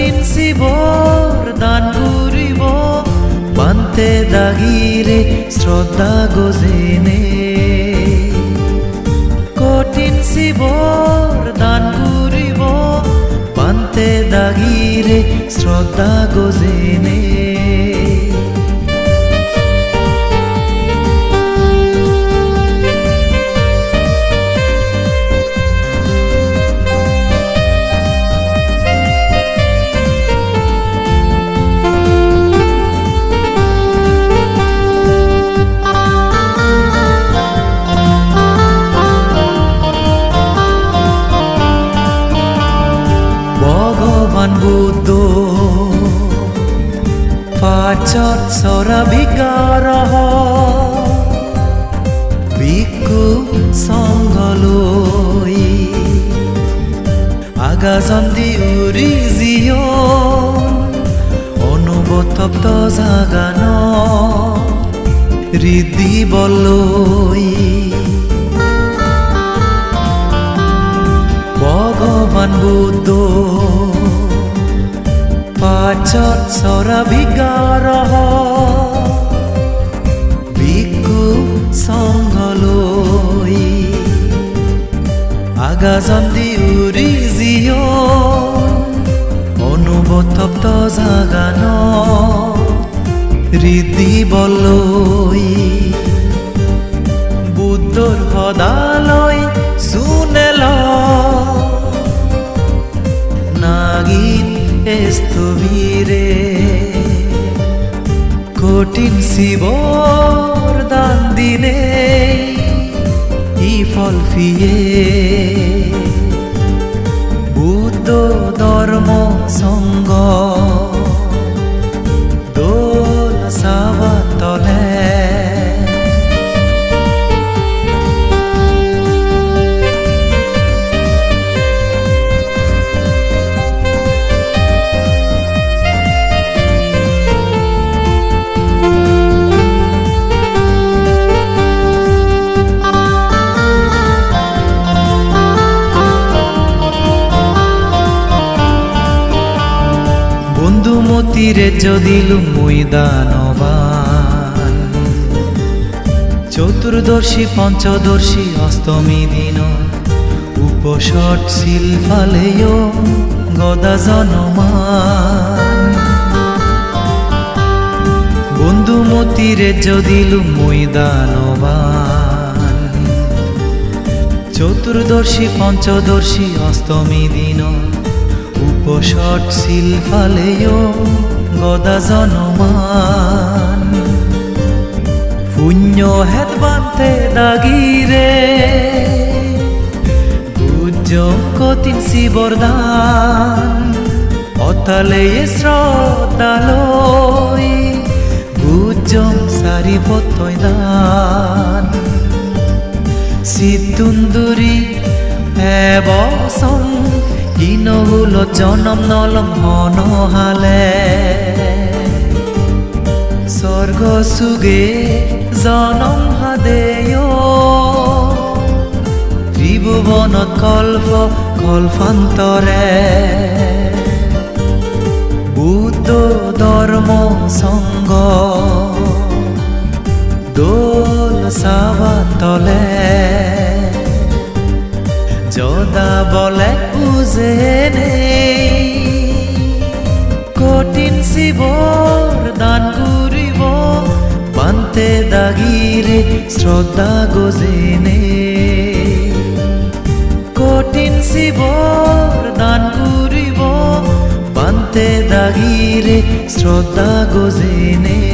তিনসিবর দান তুরিব পান্তে দাগিরে শ্রদ্ধা গজেনে। কঠিন শিবর দান তুরিব পান্তে দাগিরে শ্রদ্ধা গজেনে। পাচত চৰা বিকাৰহ বিকু সংগলৈ আগাজন্দি উৰি জিয় অনুবতপ্ত জাগান। হৃদি বলৈ ভগবান বুদ্ধ পাচত চৰা বিকাৰহ বিকু সংগলৈ আগাজন্দি উৰি জিয় অনুবতপ্ত জাগান হৃদি বলৈ বুদ্ধর সদালয় শুনেল। নাগিন স্থবিরে কঠিন শিবর দান দিলে ই ফল ফিয়ে বুদ্ধ ধর্ম সঙ্গ যদিলু মৈদানবান চতুর্দর্শী পঞ্চদর্শী অষ্টমী দিন। উপসট শিলফালেয় গদা জনমান। বন্ধু মতিরে যদিলু চতুর্দর্শী পঞ্চদর্শী অষ্টমী দিন। উপসট শিলফালেয় গদা জনমান। পুণ্য হেত বান্তে দাগিরে গুজম কতিন শিবরদান। অতালে শ্রদ্ধালয়। গুজম সারি বতয় দান সিতুন্দুরি এবসং ইনহুল জনম নলম মনহালে। স্বর্গ সুগে জনম হাদেয়। ত্রিভুবনত কল্প কল্পান্তরে। বুদ্ধ ধর্ম সঙ্গ। দোল সাবাতলে যদা বলে নেই। কঠিন শিবর শ্রদ্ধা গোজেনে কঠিন শিবর দান করিব পান্তে দাগিরে শ্রদ্ধা গোজেনে